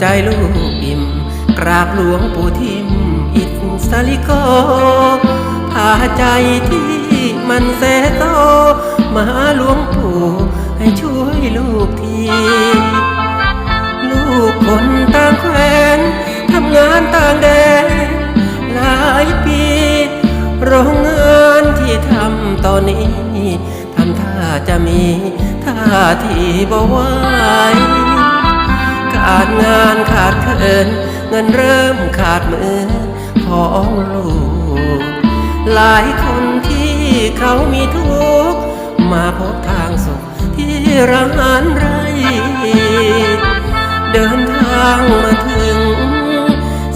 ใจลูกอิ่ม กราบหลวงปู่ทิม อิดสลิโกพาใจที่มันแสโตมาหลวงปู่ให้ช่วยลูกที ลูกคนต่างแควนทำงานต่างแดนหลายปี โรงงานที่ทำตอนนี้ ทำท่าจะมีท่าที่บ่ไห วการงานขาดเคินเงินเริ่มขาดมือของลูก หลายคนที่เขามีทุกข์มาพบทางสุขที่ร้านไร เดินทางมาถึง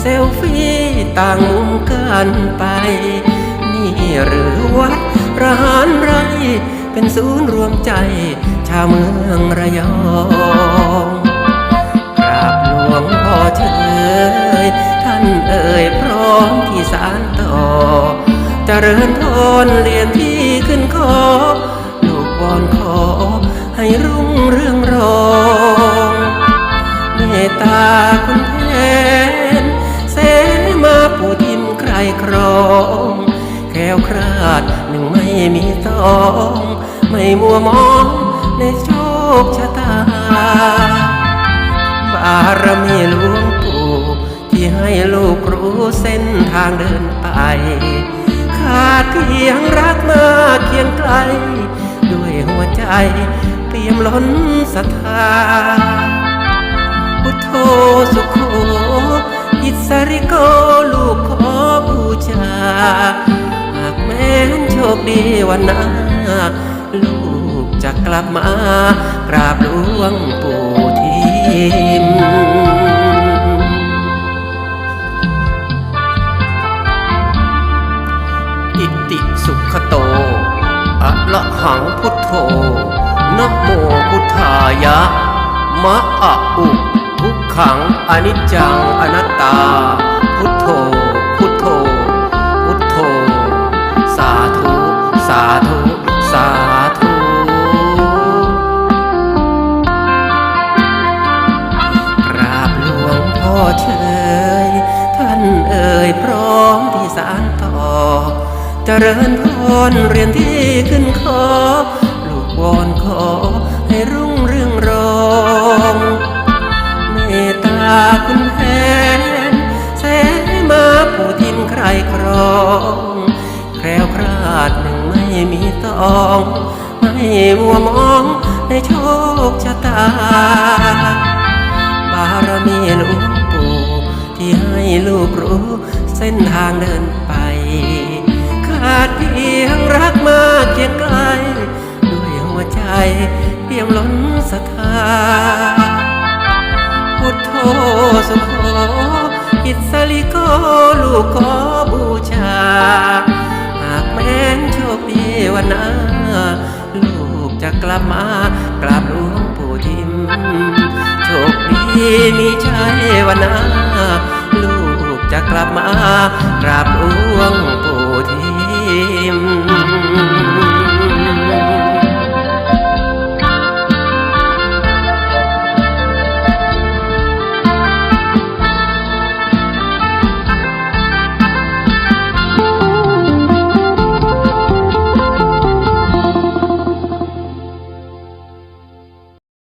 เซลฟี่ต่างมุมกันไป นี่หรือวัดร้านไร เป็นศูนย์รวมใจ ชาวเมืองระยอง เชยท่านเอ่ยพร้อมที่สารต่อจเจริญพรเรียนที่ขึ้นคอลูกวอนขอให้รุ่งเรื่องรองเมตตาคุณแผนเสมาผู้ทิมใครครองแควคราดหนึ่งไม่มีตอง ไม่มัวมองในโชคชะตา บารมีลว ลูกรู้เส้นทางเดินไป ขาดเพียงรักมาเคียงไกล ด้วยหัวใจเปี่ยมล้นศรัทธาพุทโธสุโขอิสริโกลูกขอบูชา หากแม้นโชคดีวันหน้าลูกจะกลับมากราบหลวงปู่ทิม ละหังพุทโธนะโมพุทธายะ มะอะอุทุกขังอนิจจังอนัตตา พุทโธ พุทโธ พุทโธ สาธุ สาธุ สาธุกราบหลวงพ่อเชยท่านเอ่ยพร้อมที่สารต่อ จริญพรเรียนที่ขึ้นคอลูกวอนขอให้รุ่งเรืองรองเมตตาคุณแผนแสมาผู้ทิมใครครองแคล้วคลาดหนึ่งไม่มีตอง ไม่มัวมองในโชคชะตา บารมีหลวงปู่ที่ให้ลูกรู้เส้นทางเดินไป ใจเปี่ยมล้นศรัทธาพุทโธสุโขอิสริโกลูกขอบูชา หากแม้นโชคดีวันหน้าลูกจะกลับมากราบหลวงปู่ทิมโชคดีมีชัยวันหน้าลูกจะกลับมากราบหลวงปู่ทิม